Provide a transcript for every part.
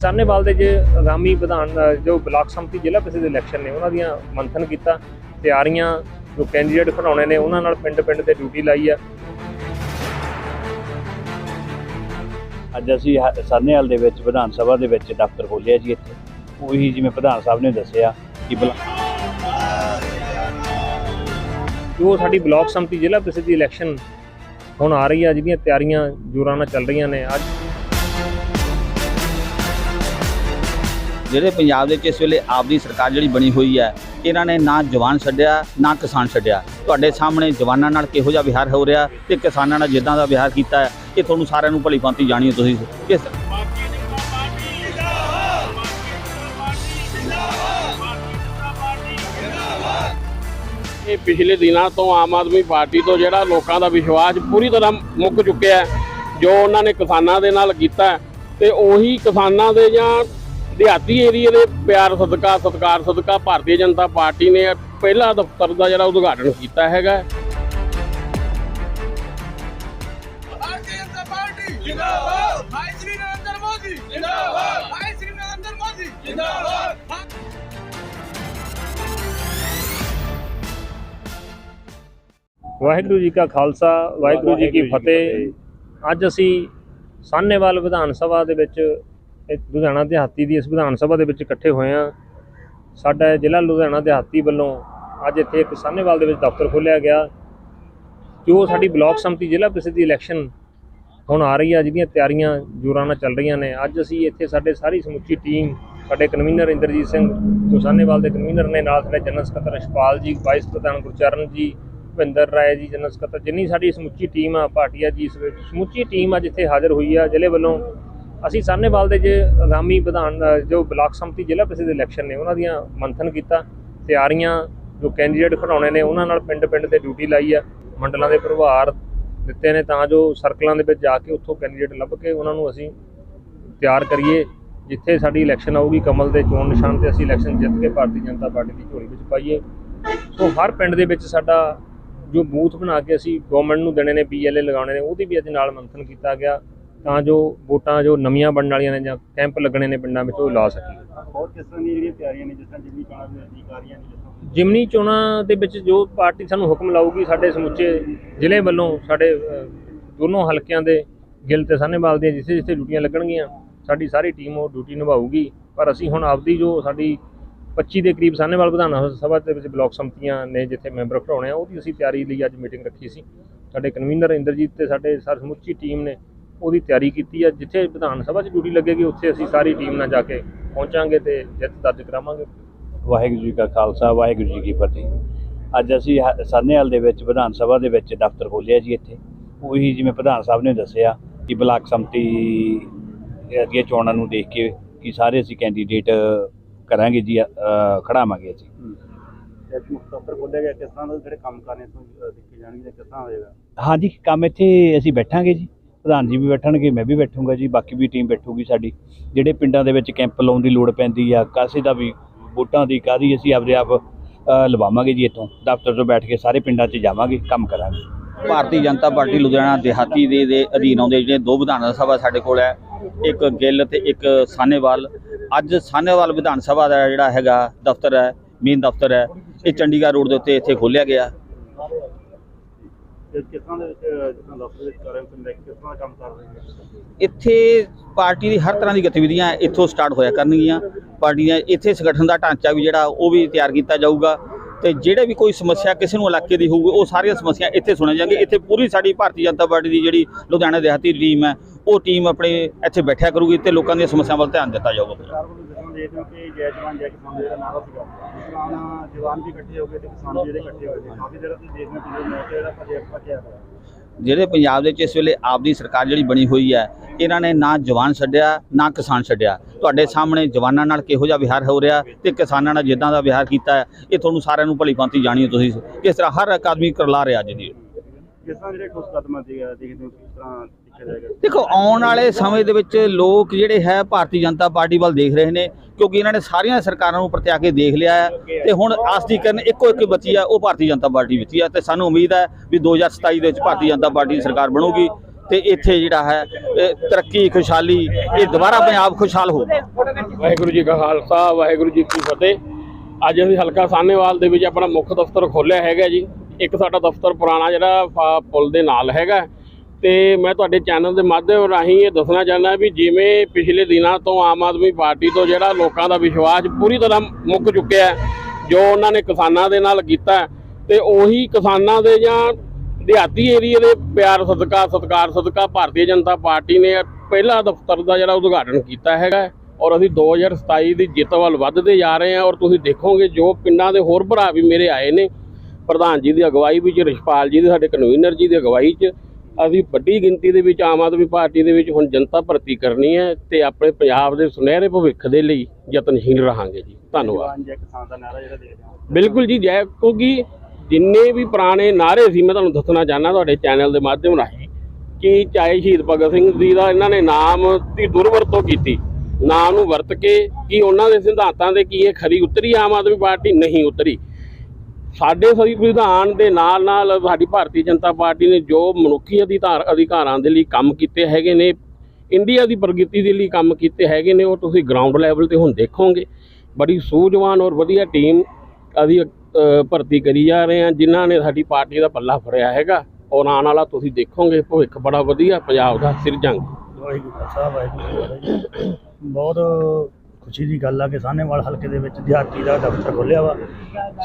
ਸਾਹਨੇਵਾਲ ਦੇ ਜੇ ਆਗਾਮੀ ਵਿਧਾਨ ਜੋ ਬਲਾਕ ਸੰਮਤੀ ਜ਼ਿਲ੍ਹਾ ਪ੍ਰੀਸ਼ਦ ਦੇ ਇਲੈਕਸ਼ਨ ਨੇ ਉਹਨਾਂ ਦੀਆਂ ਮੰਥਨ ਕੀਤਾ ਤਿਆਰੀਆਂ ਜੋ ਕੈਂਡੀਡੇਟ ਖੜਾਉਣੇ ਨੇ ਉਹਨਾਂ ਨਾਲ ਪਿੰਡ ਪਿੰਡ ਤੇ ਡਿਊਟੀ ਲਾਈ ਆ। ਅੱਜ ਅਸੀਂ ਸਾਹਨੇਵਾਲ ਦੇ ਵਿੱਚ ਵਿਧਾਨ ਸਭਾ ਦੇ ਵਿੱਚ ਦਫ਼ਤਰ ਖੋਲ੍ਹਿਆ ਜੀ ਇੱਥੇ। ਉਹੀ ਜਿਵੇਂ ਪ੍ਰਧਾਨ ਸਾਹਿਬ ਨੇ ਦੱਸਿਆ ਕਿ ਬਲਾ- ਜੋ ਸਾਡੀ ਬਲਾਕ ਸੰਮਤੀ ਜ਼ਿਲ੍ਹਾ ਪ੍ਰੀਸ਼ਦ ਦੀ ਇਲੈਕਸ਼ਨ ਹੁਣ ਆ ਰਹੀ ਆ ਜਿਹਦੀਆਂ ਤਿਆਰੀਆਂ ਜੋਰਾਂ ਨਾਲ ਚੱਲ ਰਹੀਆਂ ਨੇ ਅੱਜ ਜਿਹੜੇ ਪੰਜਾਬ ਦੇ ਵਿੱਚ ਇਸ ਵੇਲੇ ਆਪਦੀ ਸਰਕਾਰ ਜਿਹੜੀ ਬਣੀ ਹੋਈ ਹੈ ਇਹਨਾਂ ਨੇ ਨਾ ਜਵਾਨ ਛੱਡਿਆ ਨਾ ਕਿਸਾਨ ਛੱਡਿਆ। ਤੁਹਾਡੇ ਸਾਹਮਣੇ ਜਵਾਨਾਂ ਨਾਲ ਕਿਹੋ ਜਿਹਾ ਵਿਹਾਰ ਹੋ ਰਿਹਾ ਤੇ ਕਿਸਾਨਾਂ ਨਾਲ ਜਿੱਦਾਂ ਦਾ ਵਿਹਾਰ ਕੀਤਾ ਹੈ ਇਹ ਤੁਹਾਨੂੰ ਸਾਰਿਆਂ ਨੂੰ ਭਲੀ ਭਾਂਤੀ ਜਾਣੀ ਤੁਸੀਂ। ਕਿਸ ਇਹ ਪਿਛਲੇ ਦਿਨਾਂ ਤੋਂ ਆਮ ਆਦਮੀ ਪਾਰਟੀ ਤੋਂ ਜਿਹੜਾ ਲੋਕਾਂ ਦਾ ਵਿਸ਼ਵਾਸ ਪੂਰੀ ਤਰ੍ਹਾਂ ਮੁੱਕ ਚੁੱਕਿਆ ਜੋ ਉਹਨਾਂ ਨੇ ਕਿਸਾਨਾਂ ਦੇ ਨਾਲ ਕੀਤਾ ਹੈ, ਤੇ ਉਹੀ ਕਿਸਾਨਾਂ ਦੇ ਜਾਂ ਦਿਹਾਤੀ ਏਰੀਆ ਦੇ ਪਿਆਰ ਸਦਕਾ ਸਤਕਾਰ ਸਦਕਾ ਭਾਰਤੀ ਜਨਤਾ ਪਾਰਟੀ ਨੇ ਪਹਿਲਾ ਦਫ਼ਤਰ ਦਾ ਜਿਹੜਾ ਉਦਘਾਟਨ ਕੀਤਾ ਹੈਗਾ। ਵਾਹਿਗੁਰੂ ਜੀ ਕਾ ਖਾਲਸਾ ਵਾਹਿਗੁਰੂ ਜੀ ਕੀ ਫਤਿਹ। ਅੱਜ ਅਸੀਂ ਸਾਨੇਵਾਲ ਵਿਧਾਨ ਸਭਾ ਦੇ ਵਿੱਚ ਲੁਧਿਆਣਾ ਦਿਹਾਤੀ ਦੀ ਇਸ ਵਿਧਾਨ ਸਭਾ ਦੇ ਵਿੱਚ ਇਕੱਠੇ ਹੋਏ ਹਾਂ। ਸਾਡਾ ਜ਼ਿਲ੍ਹਾ ਲੁਧਿਆਣਾ ਦਿਹਾਤੀ ਵੱਲੋਂ ਅੱਜ ਇੱਥੇ ਇੱਕ ਸਾਹਨੇਵਾਲ ਦੇ ਵਿੱਚ ਦਫ਼ਤਰ ਖੋਲ੍ਹਿਆ ਗਿਆ। ਜੋ ਸਾਡੀ ਬਲਾਕ ਸੰਮਤੀ ਜ਼ਿਲ੍ਹਾ ਪ੍ਰੀਸ਼ਦ ਦੀ ਇਲੈਕਸ਼ਨ ਹੁਣ ਆ ਰਹੀ ਆ, ਜਿਹਦੀਆਂ ਤਿਆਰੀਆਂ ਜੋਰਾਂ ਨਾਲ ਚੱਲ ਰਹੀਆਂ ਨੇ। ਅੱਜ ਅਸੀਂ ਇੱਥੇ ਸਾਡੇ ਸਾਰੀ ਸਮੁੱਚੀ ਟੀਮ ਸਾਡੇ ਕਨਵੀਨਰ ਇੰਦਰਜੀਤ ਸਿੰਘ, ਜੋ ਸਾਹਨੇਵਾਲ ਦੇ ਕਨਵੀਨਰ ਨੇ, ਨਾਲ ਸਾਡੇ ਜਨਰਲ ਸਕੱਤਰ ਰਸ਼ਪਾਲ ਜੀ ਵਾਈਸ ਪ੍ਰਧਾਨ ਗੁਰਚਰਨ ਜੀ ਭਿੰਦਰ ਰਾਏ ਜੀ ਜਨਰਲ ਸਕੱਤਰ ਜਿੰਨੀ ਸਾਡੀ ਸਮੁੱਚੀ ਟੀਮ ਆ, ਭਾਟੀਆ ਜੀ, ਇਸ ਵਿੱਚ ਸਮੁੱਚੀ ਟੀਮ ਅੱਜ ਇੱਥੇ ਹਾਜ਼ਰ ਹੋਈ ਆ। ਜ਼ਿਲ੍ਹੇ ਵੱਲੋਂ ਅਸੀਂ ਸਾਹਨੇਵਾਲ ਦੇ ਜੇ ਆਗਾਮੀ ਵਿਧਾਨ ਜੋ ਬਲਾਕ ਸੰਮਤੀ ਜ਼ਿਲ੍ਹਾ ਪ੍ਰੀਸ਼ਦ ਦੇ ਇਲੈਕਸ਼ਨ ਨੇ, ਉਹਨਾਂ ਦੀਆਂ ਮੰਥਨ ਕੀਤਾ, ਤਿਆਰੀਆਂ ਜੋ ਕੈਂਡੀਡੇਟ ਖੜਾਉਣੇ ਨੇ, ਉਹਨਾਂ ਨਾਲ ਪਿੰਡ ਪਿੰਡ ਤੇ ਡਿਊਟੀ ਲਾਈ ਆ, ਮੰਡਲਾਂ ਦੇ ਪ੍ਰਭਾਰ ਦਿੱਤੇ ਨੇ, ਤਾਂ ਜੋ ਸਰਕਲਾਂ ਦੇ ਵਿੱਚ ਜਾ ਕੇ ਉੱਥੋਂ ਕੈਂਡੀਡੇਟ ਲੱਭ ਕੇ ਉਹਨਾਂ ਨੂੰ ਅਸੀਂ ਤਿਆਰ ਕਰੀਏ, ਜਿੱਥੇ ਸਾਡੀ ਇਲੈਕਸ਼ਨ ਆਊਗੀ, ਕਮਲ ਦੇ ਚੋਣ ਨਿਸ਼ਾਨ ਤੇ ਅਸੀਂ ਇਲੈਕਸ਼ਨ ਜਿੱਤ ਕੇ ਭਾਰਤੀ ਜਨਤਾ ਪਾਰਟੀ ਦੀ ਝੋਲੀ ਵਿੱਚ ਪਾਈਏ। ਸੋ ਹਰ ਪਿੰਡ ਦੇ ਵਿੱਚ ਸਾਡਾ ਜੋ ਬੂਥ ਬਣਾ ਕੇ ਅਸੀਂ ਗਵਰਨਮੈਂਟ ਨੂੰ ਦੇਣੇ ਨੇ ਪੀਐਲਏ ਲਗਾਉਣੇ ਨੇ, ਉਹਦੀ ਵੀ ਅੱਜ ਨਾਲ ਮੰਥਨ ਕੀਤਾ ਗਿਆ। ਤਾਂ ਜੋ ਵੋਟਾਂ ਜੋ ਨਵੀਆਂ ਬਣਨ ਵਾਲੀਆਂ ਨੇ ਜਾਂ ਕੈਂਪ ਲੱਗਣੇ ਨੇ ਪਿੰਡਾਂ ਵਿੱਚ ਉਹ ਲਾ ਸਕੀਏ। ਹੋਰ ਕਿਸ ਤਰ੍ਹਾਂ ਦੀਆਂ ਜਿਹੜੀਆਂ ਤਿਆਰੀਆਂ ਨੇ ਜਿਸ ਤਰ੍ਹਾਂ ਜਿੰਨੀ ਚੋਣਾਂ ਦੇ ਨਜ਼ਦੀਕ ਆ ਰਹੀਆਂ ਨੇ ਜਿਮਨੀ ਚੋਣਾਂ ਦੇ ਵਿੱਚ ਜੋ ਪਾਰਟੀ ਸਾਨੂੰ ਹੁਕਮ ਲਾਊਗੀ ਸਾਡੇ ਸਮੁੱਚੇ ਜ਼ਿਲ੍ਹੇ ਵੱਲੋਂ ਸਾਡੇ ਦੋਨੋਂ ਹਲਕਿਆਂ ਦੇ ਗਿਲ ਤੇ ਸਾਹਨੇਵਾਲ ਦੀਆਂ ਜਿੱਥੇ ਜਿੱਥੇ ਡਿਊਟੀਆਂ ਲੱਗਣਗੀਆਂ ਸਾਡੀ ਸਾਰੀ ਟੀਮ ਉਹ ਡਿਊਟੀ ਨਿਭਾਊਗੀ। ਪਰ ਅਸੀਂ ਹੁਣ ਆਪਦੀ ਜੋ ਸਾਡੀ 25 ਦੇ ਕਰੀਬ ਸਾਹਨੇਵਾਲ ਵਿਧਾਨ ਸਭਾ ਦੇ ਵਿੱਚ ਬਲਾਕ ਸੰਮਤੀਆਂ ਨੇ ਜਿੱਥੇ ਮੈਂਬਰ ਖੜਾਉਣੇ ਆ ਉਹਦੀ ਅਸੀਂ ਤਿਆਰੀ ਲਈ ਅੱਜ ਮੀਟਿੰਗ ਰੱਖੀ ਸੀ। ਸਾਡੇ ਕਨਵੀਨਰ ਇੰਦਰਜੀਤ ਤੇ ਸਾਡੇ ਸਾਰੀ ਸਮੁੱਚੀ ਟੀਮ ਨੇ ਉਹਦੀ ਤਿਆਰੀ ਕੀਤੀ ਆ ਜਿੱਥੇ ਵਿਧਾਨ ਸਭਾ 'ਚ ਡਿਊਟੀ ਲੱਗੇਗੀ ਉੱਥੇ ਅਸੀਂ ਸਾਰੀ ਟੀਮ ਨਾਲ ਜਾ ਕੇ ਪਹੁੰਚਾਂਗੇ ਤੇ ਜਿੱਤ ਦਰਜ ਕਰਾਵਾਂਗੇ। ਵਾਹਿਗੁਰੂ ਜੀ ਕਾ ਖਾਲਸਾ ਵਾਹਿਗੁਰੂ ਜੀ ਕੀ ਫਤਿਹ। ਅੱਜ ਅਸੀਂ ਸਾਹਨੇਵਾਲ ਦੇ ਵਿੱਚ ਵਿਧਾਨ ਸਭਾ ਦੇ ਵਿੱਚ ਦਫ਼ਤਰ ਖੋਲ੍ਹਿਆ ਜੀ ਇੱਥੇ। ਉਹੀ ਜਿਵੇਂ ਪ੍ਰਧਾਨ ਸਾਹਿਬ ਨੇ ਦੱਸਿਆ ਕਿ ਬਲਾਕ ਸੰਮਤੀ ਦੀਆਂ ਚੋਣਾਂ ਨੂੰ ਦੇਖ ਕੇ ਕਿ ਸਾਰੇ ਅਸੀਂ ਕੈਂਡੀਡੇਟ ਕਰਾਂਗੇ ਜੀ ਖੜਾਵਾਂਗੇ ਅਸੀਂ। ਅੱਜ ਦਫ਼ਤਰ ਖੋਲ੍ਹਿਆ ਗਿਆ ਕਿਸ ਤਰ੍ਹਾਂ ਦੇ ਜਿਹੜੇ ਕੰਮ ਕਰਨੇ ਤੋਂ ਦੇਖੇ ਜਾਣਗੇ ਕਿਸ ਤਰ੍ਹਾਂ ਹੋਏਗਾ? ਹਾਂਜੀ ਕੰਮ ਇੱਥੇ ਅਸੀਂ ਬੈਠਾਂਗੇ ਜੀ। ਪ੍ਰਧਾਨ ਜੀ ਵੀ ਬੈਠਣਗੇ, ਮੈਂ ਵੀ ਬੈਠੂੰਗਾ ਜੀ, ਬਾਕੀ ਵੀ ਟੀਮ ਬੈਠੂਗੀ ਸਾਡੀ। ਜਿਹੜੇ ਪਿੰਡਾਂ ਦੇ ਵਿੱਚ ਕੈਂਪ ਲਾਉਣ ਦੀ ਲੋੜ ਪੈਂਦੀ ਆ, ਕਾਸੇ ਦਾ ਵੀ, ਵੋਟਾਂ ਦੀ ਕਾਦੀ ਅਸੀਂ ਆਪਦੇ ਆਪ ਲਵਾਵਾਂਗੇ ਜੀ ਇੱਥੋਂ। ਦਫ਼ਤਰ ਤੋਂ ਬੈਠ ਕੇ ਸਾਰੇ ਪਿੰਡਾਂ 'ਚ ਜਾਵਾਂਗੇ, ਕੰਮ ਕਰਾਂਗੇ। ਭਾਰਤੀ ਜਨਤਾ ਪਾਰਟੀ ਲੁਧਿਆਣਾ ਦਿਹਾਤੀ ਦੇ ਦੇ ਅਧੀਨ ਆਉਂਦੇ, ਜਿਹੜੇ ਦੋ ਵਿਧਾਨ ਸਭਾ ਸਾਡੇ ਕੋਲ ਹੈ, ਇੱਕ ਗਿੱਲ ਤੇ ਇੱਕ ਸਾਨੇਵਾਲ ਅੱਜ ਸਾਨੇਵਾਲ ਵਿਧਾਨ ਸਭਾ ਦਾ ਜਿਹੜਾ ਹੈਗਾ ਦਫ਼ਤਰ ਹੈ ਮੇਨ ਦਫ਼ਤਰ ਹੈ, ਇਹ ਚੰਡੀਗੜ੍ਹ ਰੋਡ ਦੇ ਉੱਤੇ ਇੱਥੇ ਖੋਲ੍ਹਿਆ ਗਿਆ। ਕਿਸ ਤਰ੍ਹਾਂ ਦੇ ਵਿੱਚ ਜਿਸ ਦਫ਼ਤਰ ਵਿੱਚ ਕਰ ਰਹੇ ਹੋ ਲੈ ਕਿਸ ਤਰ੍ਹਾਂ ਦਾ ਕੰਮ ਕਰ ਰਹੇ ਹੋ? ਇੱਥੇ ਪਾਰਟੀ ਦੀ ਹਰ ਤਰ੍ਹਾਂ ਦੀ ਗਤੀਵਿਧੀਆਂ ਇੱਥੋਂ ਸਟਾਰਟ ਹੋਇਆ ਕਰਨਗੀਆਂ। ਪਾਰਟੀ ਦੀਆਂ ਇੱਥੇ ਸੰਗਠਨ ਦਾ ਢਾਂਚਾ ਵੀ ਜਿਹੜਾ, ਉਹ ਵੀ ਤਿਆਰ ਕੀਤਾ ਜਾਊਗਾ। ਤੇ ਜਿਹੜੇ ਵੀ ਕੋਈ ਸਮੱਸਿਆ ਕਿਸੇ ਨੂੰ ਇਲਾਕੇ ਦੀ ਹੋਊਗੀ, ਉਹ ਸਾਰੀਆਂ ਸਮੱਸਿਆ ਇੱਥੇ ਸੁਣੀਆਂ ਜਾਣਗੀਆਂ ਇੱਥੇ ਪੂਰੀ ਸਾਡੀ ਭਾਰਤੀ ਜਨਤਾ ਪਾਰਟੀ ਦੀ ਜਿਹੜੀ ਲੁਧਿਆਣਾ ਦਿਹਾਤੀ ਟੀਮ ਹੈ, ਉਹ ਟੀਮ ਆਪਣੇ ਇੱਥੇ ਬੈਠਿਆ ਕਰੂਗੀ ਤੇ ਲੋਕਾਂ ਦੀਆਂ ਸਮੱਸਿਆਵਾਂ ਵੱਲ ਧਿਆਨ ਦਿੱਤਾ ਜਾਊਗਾ। ਸਰਕਾਰ ਵੱਲੋਂ ਜਿਸ ਤਰ੍ਹਾਂ ਦੇਖਦੇ ਹੋ ਕਿ ਜੈ ਜਵਾਨ ਜੈ ਕਿਸਾਨ ਜਿਹੜਾ ਨਾਰਾ ਸੀਗਾ। ਤਰ੍ਹਾਂ ਜਵਾਨ ਵੀ ਇਕੱਠੇ ਹੋ ਗਏ ਤੇ ਕਿਸਾਨ ਵੀ ਜਿਹੜੇ ਇਕੱਠੇ ਹੋਏ ਨੇ ਕਾਫੀ ਜਿਹੜਾ ਤੁਸੀਂ ਦੇਖਦੇ ਹੋ ਕਿ ਮੌਕੇ ਜਿਹੜਾ ਭੱਜਿਆ ਭੱਜਿਆ ਜਿਹੜੇ ਪੰਜਾਬ ਦੇ ਵਿੱਚ ਇਸ ਵੇਲੇ ਆਪਦੀ ਸਰਕਾਰ ਜਿਹੜੀ ਬਣੀ ਹੋਈ ਹੈ ਇਹਨਾਂ ਨੇ ਨਾ ਜਵਾਨ ਛੱਡਿਆ ਨਾ ਕਿਸਾਨ ਛੱਡਿਆ। ਤੁਹਾਡੇ ਸਾਹਮਣੇ ਜਵਾਨਾਂ ਨਾਲ ਕਿਹੋ ਜਿਹਾ ਵਿਹਾਰ ਹੋ ਰਿਹਾ ਤੇ ਕਿਸਾਨਾਂ ਨਾਲ ਜਿੱਦਾਂ ਦਾ ਵਿਹਾਰ ਕੀਤਾ ਹੈ ਇਹ ਤੁਹਾਨੂੰ ਸਾਰਿਆਂ ਨੂੰ ਭਲੀ ਭਾਂਤੀ ਜਾਣੀ ਹੋ ਤੁਸੀਂ। ਕਿਸ ਤਰ੍ਹਾਂ ਹਰ ਇੱਕ ਆਦਮੀ ਕਰਲਾ ਰਿਹਾ ਅੱਜ ਦੀ। ਤਰ੍ਹਾਂ ਜਿਹੜੇ ਠੋਸ ਕਦਮ ਦੇ ਦੇਖਦੇ ਹੋ ਕਿਸ ਤਰ੍ਹਾਂ ਦੇਖੋ, ਆਉਣ ਵਾਲੇ ਸਮੇਂ ਦੇ ਵਿੱਚ ਲੋਕ ਜਿਹੜੇ ਹੈ, ਭਾਰਤੀ ਜਨਤਾ ਪਾਰਟੀ ਵੱਲ ਦੇਖ ਰਹੇ ਨੇ, ਕਿਉਂਕਿ ਇਹਨਾਂ ਨੇ ਸਾਰੀਆਂ ਸਰਕਾਰਾਂ ਨੂੰ ਪ੍ਰਤਿਆ ਕੇ ਦੇਖ ਲਿਆ ਹੈ ਤੇ ਹੁਣ ਆਸਤੀਕਰਨ ਇੱਕੋ ਇੱਕ ਬੱਚੀ ਆ, ਉਹ ਭਾਰਤੀ ਜਨਤਾ ਪਾਰਟੀ ਵਿੱਚ ਹੀ ਆ ਤੇ ਸਾਨੂੰ ਉਮੀਦ ਹੈ ਵੀ 2027 ਦੇ ਵਿੱਚ ਭਾਰਤੀ ਜਨਤਾ ਪਾਰਟੀ ਦੀ ਸਰਕਾਰ ਬਣੂਗੀ ਤੇ ਇੱਥੇ ਜਿਹੜਾ ਹੈ ਤਰੱਕੀ, ਖੁਸ਼ਹਾਲੀ, ਇਹ ਦੁਬਾਰਾ ਪੰਜਾਬ ਖੁਸ਼ਹਾਲ ਹੋਊਗਾ ਵਾਹਿਗੁਰੂ ਜੀ ਕਾ ਖਾਲਸਾ, ਵਾਹਿਗੁਰੂ ਜੀ ਕੀ ਫਤਿਹ। ਅੱਜ ਅਸੀਂ ਹਲਕਾ ਸਾਹਨੇਵਾਲ ਦੇ ਵਿੱਚ ਆਪਣਾ ਮੁੱਖ ਦਫ਼ਤਰ ਖੋਲ੍ਹਿਆ ਹੈਗਾ ਜੀ। ਇੱਕ ਸਾਡਾ ਦਫ਼ਤਰ ਪੁਰਾਣਾ ਜਿਹੜਾ ਪੁਲ ਦੇ ਨਾਲ ਹੈਗਾ। ਤੇ ਮੈਂ ਤੁਹਾਡੇ ਚੈਨਲ ਦੇ ਮਾਧਿਅਮ ਰਾਹੀਂ ਇਹ ਦੱਸਣਾ ਚਾਹੁੰਦਾ ਵੀ ਜਿਵੇਂ ਪਿਛਲੇ ਦਿਨਾਂ ਤੋਂ ਆਮ ਆਦਮੀ ਪਾਰਟੀ ਤੋਂ ਜਿਹੜਾ ਲੋਕਾਂ ਦਾ ਵਿਸ਼ਵਾਸ ਪੂਰੀ ਤਰ੍ਹਾਂ ਮੁੱਕ ਚੁੱਕਿਆ ਜੋ ਉਹਨਾਂ ਨੇ ਕਿਸਾਨਾਂ ਦੇ ਨਾਲ ਕੀਤਾ ਹੈ, ਤੇ ਉਹੀ ਕਿਸਾਨਾਂ ਦੇ ਜਾਂ ਦਿਹਾਤੀ ਏਰੀਏ ਦੇ ਪਿਆਰ ਸਦਕਾ ਸਤਕਾਰ ਸਦਕਾ ਭਾਰਤੀ ਜਨਤਾ ਪਾਰਟੀ ਨੇ ਪਹਿਲਾ ਦਫ਼ਤਰ ਦਾ ਜਿਹੜਾ ਉਦਘਾਟਨ ਕੀਤਾ ਹੈਗਾ ਔਰ ਅਸੀਂ 2027 ਦੀ ਜਿੱਤ ਵੱਲ ਵੱਧਦੇ ਜਾ ਰਹੇ ਹਾਂ ਔਰ ਤੁਸੀਂ ਦੇਖੋਗੇ ਜੋ ਪਿੰਡਾਂ ਦੇ ਹੋਰ ਭਰਾ ਵੀ ਮੇਰੇ ਆਏ ਨੇ ਪ੍ਰਧਾਨ ਜੀ ਦੀ ਅਗਵਾਈ ਵਿੱਚ ਰਿਸ਼ਪਾਲ ਜੀ ਦੇ ਸਾਡੇ ਕਨਵੀਨਰ ਜੀ ਦੀ ਅਗਵਾਈ 'ਚ ਅਸੀਂ ਵੱਡੀ ਗਿਣਤੀ ਦੇ ਵਿੱਚ ਆਮ ਆਦਮੀ ਪਾਰਟੀ ਦੇ ਵਿੱਚ ਹੁਣ ਜਨਤਾ ਭਰਤੀ ਕਰਨੀ ਹੈ ਤੇ ਆਪਣੇ ਪੰਜਾਬ ਦੇ ਸੁਨਹਿਰੇ ਭਵਿੱਖ ਦੇ ਲਈ ਯਤਨਸ਼ੀਲ ਰਹਾਂਗੇ ਜੀ। ਧੰਨਵਾਦ। ਬਿਲਕੁਲ ਜੀ ਜੈ ਕਿਉਂਕਿ ਜਿੰਨੇ ਵੀ ਪੁਰਾਣੇ ਨਾਰੇ ਸੀ ਮੈਂ ਤੁਹਾਨੂੰ ਦੱਸਣਾ ਚਾਹੁੰਦਾ ਤੁਹਾਡੇ ਚੈਨਲ ਦੇ ਮਾਧਿਅਮ ਰਾਹੀਂ ਕਿ ਚਾਹੇ ਸ਼ਹੀਦ ਭਗਤ ਸਿੰਘ ਜੀ ਦਾ ਇਹਨਾਂ ਨੇ ਨਾਮ ਦੀ ਦੁਰਵਰਤੋਂ ਕੀਤੀ ਨਾਮ ਨੂੰ ਵਰਤ ਕੇ ਕਿ ਉਹਨਾਂ ਦੇ ਸਿਧਾਂਤਾਂ ਦੇ ਕੀ ਇਹ ਖਰੀ ਉਤਰੀ ਆਮ ਆਦਮੀ ਪਾਰਟੀ ਨਹੀਂ ਉਤਰੀ। ਸਾਡੇ ਸੰਵਿਧਾਨ ਦੇ ਨਾਲ ਨਾਲ ਸਾਡੀ ਭਾਰਤੀ ਜਨਤਾ ਪਾਰਟੀ ਨੇ ਜੋ ਮਨੁੱਖੀ ਅਧਿਕਾਰ ਅਧਿਕਾਰਾਂ ਦੇ ਲਈ ਕੰਮ ਕੀਤੇ ਹੈਗੇ ਨੇ, ਇੰਡੀਆ ਦੀ ਪ੍ਰਗਤੀ ਦੇ ਲਈ ਕੰਮ ਕੀਤੇ ਹੈਗੇ ਨੇ, ਉਹ ਤੁਸੀਂ ਗਰਾਊਂਡ ਲੈਵਲ ਤੇ ਹੁਣ ਦੇਖੋਗੇ। ਬੜੀ ਸੂਝਵਾਨ ਔਰ ਵਧੀਆ ਟੀਮ ਅਸੀਂ ਭਰਤੀ ਕਰੀ ਜਾ ਰਹੇ ਹਾਂ, ਜਿਨ੍ਹਾਂ ਨੇ ਸਾਡੀ ਪਾਰਟੀ ਦਾ ਪੱਲਾ ਫੜਿਆ ਹੈਗਾ। ਔਰ ਆਉਣ ਵਾਲਾ ਤੁਸੀਂ ਦੇਖੋਗੇ, ਭਵਿੱਖ ਬੜਾ ਵਧੀਆ, ਪੰਜਾਬ ਦਾ ਸਿਰਜਾਂਗੇ। ਵਾਹਿਗੁਰੂ ਜੀ ਵਾਹਿਗੁਰੂ ਬਹੁਤ ਖੁਸ਼ੀ ਦੀ ਗੱਲ ਆ ਕਿ ਸਾਹਨੇਵਾਲ ਹਲਕੇ ਦੇ ਵਿੱਚ ਦਿਹਾਤੀ ਦਾ ਦਫ਼ਤਰ ਖੋਲ੍ਹਿਆ ਵਾ।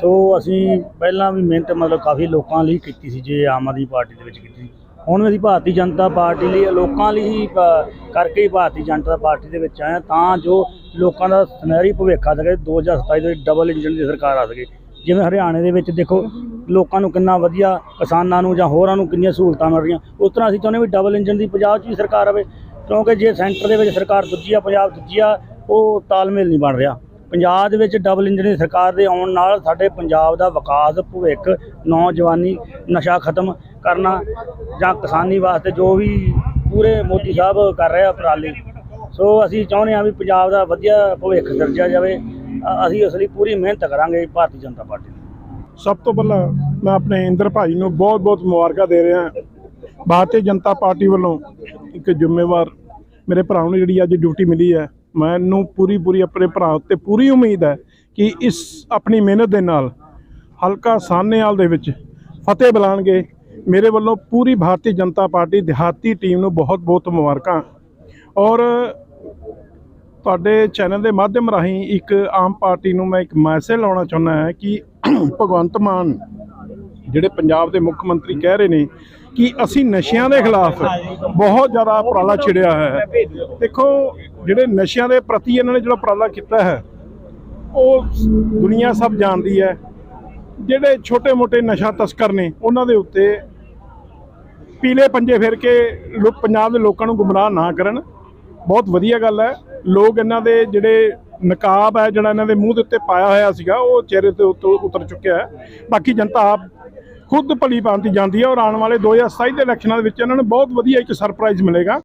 ਸੋ ਅਸੀਂ ਪਹਿਲਾਂ ਵੀ ਮਿਹਨਤ ਮਤਲਬ ਕਾਫੀ ਲੋਕਾਂ ਲਈ ਕੀਤੀ ਸੀ, ਜੇ ਆਮ ਆਦਮੀ ਪਾਰਟੀ ਦੇ ਵਿੱਚ ਕੀਤੀ ਸੀ। ਹੁਣ ਵੀ ਅਸੀਂ ਭਾਰਤੀ ਜਨਤਾ ਪਾਰਟੀ ਲਈ, ਲੋਕਾਂ ਲਈ ਹੀ ਕਰਕੇ ਹੀ ਭਾਰਤੀ ਜਨਤਾ ਪਾਰਟੀ ਦੇ ਵਿੱਚ ਆਏ ਹਾਂ ਤਾਂ ਜੋ ਲੋਕਾਂ ਦਾ ਸੁਨਹਿਰੀ ਭਵਿੱਖ ਆ ਸਕੇ 2027 ਦੇ ਵਿੱਚ ਡਬਲ ਇੰਜਨ ਦੀ ਸਰਕਾਰ ਆ ਸਕੇ। ਜਿਵੇਂ ਹਰਿਆਣੇ ਦੇ ਵਿੱਚ ਦੇਖੋ, ਲੋਕਾਂ ਨੂੰ ਕਿੰਨਾ ਵਧੀਆ ਕਿਸਾਨਾਂ ਨੂੰ ਜਾਂ ਹੋਰਾਂ ਨੂੰ ਕਿੰਨੀਆਂ ਸਹੂਲਤਾਂ ਮਿਲ ਰਹੀਆਂ। ਉਸ ਤਰ੍ਹਾਂ ਅਸੀਂ ਚਾਹੁੰਦੇ ਵੀ ਡਬਲ ਇੰਜਨ ਦੀ ਪੰਜਾਬ 'ਚ ਵੀ ਸਰਕਾਰ ਆਵੇ, ਕਿਉਂਕਿ ਜੇ ਸੈਂਟਰ ਦੇ ਵਿੱਚ ਸਰਕਾਰ ਦੂਜੀ ਆ, ਪੰਜਾਬ ਦੂਜੀ ਆ ਉਹ ਤਾਲਮੇਲ ਨਹੀਂ ਬਣ ਰਿਹਾ। ਪੰਜਾਬ ਦੇ ਵਿੱਚ ਡਬਲ ਇੰਜਨ ਸਰਕਾਰ ਦੇ ਆਉਣ ਨਾਲ ਸਾਡੇ ਪੰਜਾਬ ਦਾ ਵਿਕਾਸ ਭਵਿੱਖ, ਨੌਜਵਾਨੀ ਨਸ਼ਾ ਖਤਮ ਕਰਨਾ ਜਾਂ ਕਿਸਾਨੀ ਵਾਸਤੇ ਜੋ ਵੀ ਪੂਰੇ ਮੋਦੀ ਸਾਹਿਬ ਕਰ ਰਹੇ ਆ ਉਪਰਾਲੇ ਸੋ ਅਸੀਂ ਚਾਹੁੰਦੇ ਹਾਂ ਵੀ ਪੰਜਾਬ ਦਾ ਵਧੀਆ ਭਵਿੱਖ ਸਿਰਜਿਆ ਜਾਵੇ। ਅਸੀਂ ਉਸ ਲਈ ਪੂਰੀ ਮਿਹਨਤ ਕਰਾਂਗੇ ਭਾਰਤੀ ਜਨਤਾ ਪਾਰਟੀ ਦੀ। ਸਭ ਤੋਂ ਪਹਿਲਾਂ ਮੈਂ ਆਪਣੇ ਇੰਦਰ ਭਾਈ ਨੂੰ ਬਹੁਤ-ਬਹੁਤ ਮੁਬਾਰਕਾਂ ਦੇ ਰਿਹਾ ਭਾਰਤੀ ਜਨਤਾ ਪਾਰਟੀ ਵੱਲੋਂ ਇੱਕ ਜ਼ਿੰਮੇਵਾਰ ਮੇਰੇ ਭਰਾ ਨੂੰ ਜਿਹੜੀ ਅੱਜ ਡਿਊਟੀ ਮਿਲੀ ਹੈ ਮੈਨੂੰ ਪੂਰੀ ਪੂਰੀ ਆਪਣੇ ਭਰਾ ਉੱਤੇ ਪੂਰੀ ਉਮੀਦ ਹੈ ਕਿ ਇਸ ਆਪਣੀ ਮਿਹਨਤ ਦੇ ਨਾਲ ਹਲਕਾ ਸਾਹਨੇਵਾਲ ਦੇ ਵਿੱਚ ਫਤਿਹ ਬੁਲਾਣਗੇ ਮੇਰੇ ਵੱਲੋਂ ਪੂਰੀ ਭਾਰਤੀ ਜਨਤਾ ਪਾਰਟੀ, ਦਿਹਾਤੀ ਟੀਮ ਨੂੰ ਬਹੁਤ-ਬਹੁਤ ਮੁਬਾਰਕਾਂ। ਔਰ ਤੁਹਾਡੇ ਚੈਨਲ ਦੇ ਮਾਧਿਅਮ ਰਾਹੀਂ ਇੱਕ ਆਮ ਪਾਰਟੀ ਨੂੰ ਮੈਂ ਇੱਕ ਮੈਸੇਜ ਲਾਉਣਾ ਚਾਹੁੰਦਾ ਹਾਂ ਕਿ ਭਗਵੰਤ ਮਾਨ, ਜਿਹੜੇ ਪੰਜਾਬ ਦੇ ਮੁੱਖ ਮੰਤਰੀ ਕਹਿ ਰਹੇ ਨੇ ਕਿ ਅਸੀਂ ਨਸ਼ਿਆਂ ਦੇ ਖਿਲਾਫ ਬਹੁਤ ਜ਼ਿਆਦਾ ਉਪਰਾਲਾ ਛਿੜਿਆ ਹੈ। ਦੇਖੋ ਜਿਹੜੇ ਨਸ਼ਿਆਂ ਦੇ ਪ੍ਰਤੀ ਇਹਨਾਂ ਨੇ ਜਿਹੜਾ ਉਪਰਾਲਾ ਕੀਤਾ ਹੈ, ਉਹ ਦੁਨੀਆ ਸਭ ਜਾਣਦੀ ਹੈ। ਜਿਹੜੇ ਛੋਟੇ-ਮੋਟੇ ਨਸ਼ਾ ਤਸਕਰ ਨੇ, ਉਹਨਾਂ ਦੇ ਉੱਤੇ ਪੀਲੇ ਪੰਜੇ ਫਿਰ ਕੇ ਲੋਕ, ਪੰਜਾਬ ਦੇ ਲੋਕਾਂ ਨੂੰ ਗੁੰਮਰਾਹ ਨਾ ਕਰਨ। ਬਹੁਤ ਵਧੀਆ ਗੱਲ ਹੈ। ਲੋਕ ਇਹਨਾਂ ਦੇ ਜਿਹੜੇ ਨਕਾਬ ਹੈ, ਜਿਹੜਾ ਇਹਨਾਂ ਦੇ ਮੂੰਹ ਦੇ ਉੱਤੇ ਪਾਇਆ ਹੋਇਆ ਸੀਗਾ, ਉਹ ਚਿਹਰੇ ਤੇ ਉੱਤੋਂ ਉਤਰ ਚੁੱਕਿਆ ਹੈ। ਬਾਕੀ ਜਨਤਾ ਆਪ ਖੁਦ ਭਲੀ ਭਾਂਤੀ ਜਾਂਦੀ ਹੈ ਔਰ ਆਉਣ ਵਾਲੇ 2027 ਦੇ ਇਲੈਕਸ਼ਨਾਂ ਦੇ ਵਿੱਚ ਇਹਨਾਂ ਨੂੰ ਬਹੁਤ ਵਧੀਆ ਇੱਕ ਸਰਪ੍ਰਾਈਜ਼ ਮਿਲੇਗਾ।